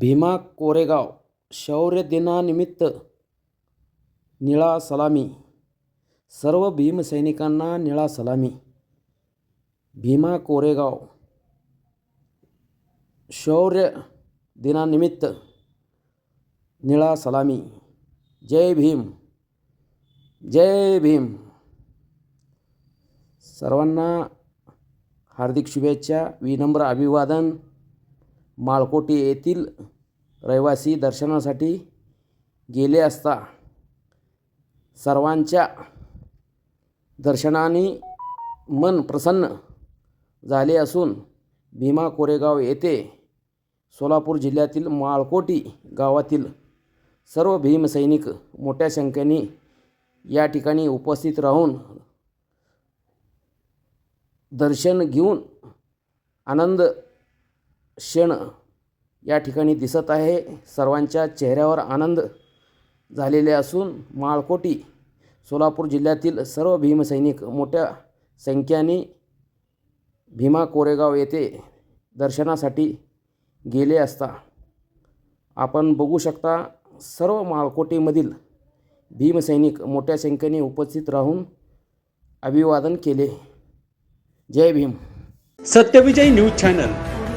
भीमा कोरेगाव शौर्य दिनानिमित्त निळा सलामी. सर्व भीमसैनिकांना निळा सलामी. भीमा कोरेगाव शौर्य दिनानिमित्त निळा सलामी. जय भीम जय भीम. सर्वांना हार्दिक शुभेच्छा विनम्र अभिवादन. माळकोटी येथील रहिवासी दर्शनासाठी गेले असता सर्वांच्या दर्शनाने मन प्रसन्न झाले असून भीमा कोरेगाव येथे सोलापूर जिल्ह्यातील माळकोटी गावातील सर्व भीमसैनिक मोठ्या संख्येने या ठिकाणी उपस्थित राहून दर्शन घेऊन आनंद क्षण या ठिकाणी दिसत आहे. सर्वांच्या चेहऱ्यावर आनंद झालेले असून माळकोटी सोलापूर जिल्ह्यातील सर्व भीमसैनिक मोठ्या संख्येने भीमा कोरेगाव येथे दर्शनासाठी गेले असता. आपण बघू शकता सर्व माळकोटीमधील भीमसैनिक मोठ्या संख्येने उपस्थित राहून अभिवादन केले. जय भीम. Satyavijay news channel.